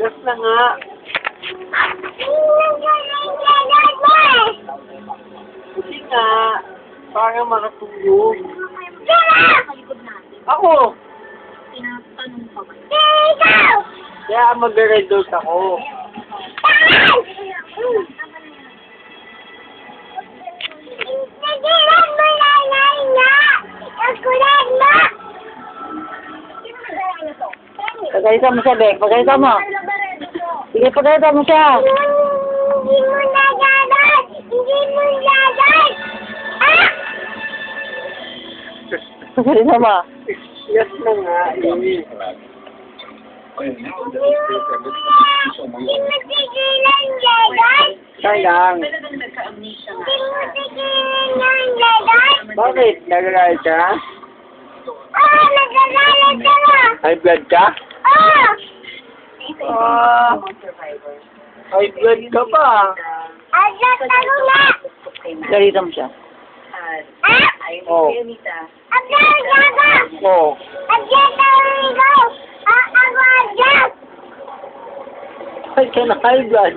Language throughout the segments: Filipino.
Gas na nga. Kasi nga, para makatulog. Ako! Tinatanong pa ba? Kaya mag-red out ako. Pagalitan mo siya, Bek. Pagalitan mo. Sige, pagalitan mo siya. Hindi mo nagagat! Hindi mo nagagat! Ah! Pagalitan mo. Gas na nga. eh. Hindi mo tigilan gagat! Sayang. Hindi mo tigilan ng gagat! Bakit? Nagagalit ka? Ah! Nagagalit ka na! High blood ka? Ah! Ah, high blood ka pa. Agat ako na! Pagalitan mo siya. Ah! Oh. Agat gagat! Oh. Agat ako ikaw! Ah! Ako agat! Ay, ka na high blood.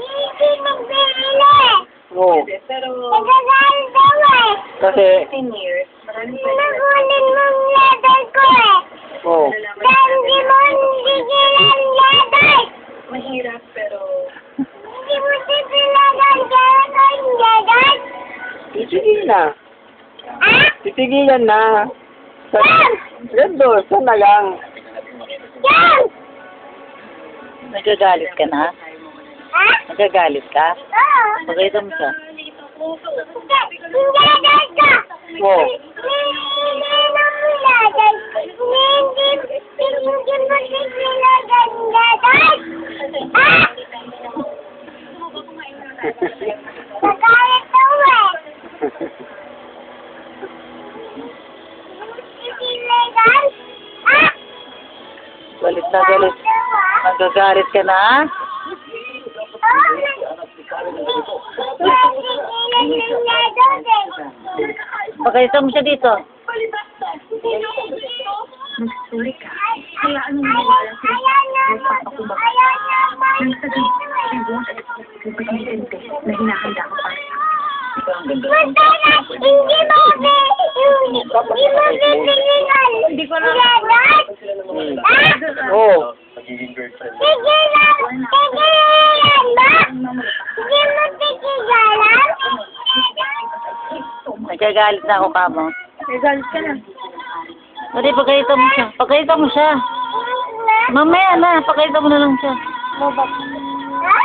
Hindi magbili! Oh. Nagagalit ako eh! Kasi, Nakunin pero Hindi mo tigilan ang letter yung letter! Titigil na. Ah! Titigilan na. Sa, Gando, sana lang. Yan! Nagagalit ka na? Ah! Nagagalit ka? Oo! Pagalitan mo siya. Hindi! Hindi. Hindi mo Galit na galit. Nagagalit ka na? Pagalitan mo siya dito. Sorry ka. Kaya ano maniwala sila sa pagpapakubak. Nang sa at pagpapakintente na hinahanda ko para sa Hindi mo hindi mo bibigyan. Hindi ko na. Ah! Oh. Tigilan! Tigilan ba? Hindi mo tigilan? Nagagalit na ako ka mo. Nagalit ka na. Hindi, mo siya. Pagalitan mo siya. Mamaya na, pagalitan mo na lang siya. Ha?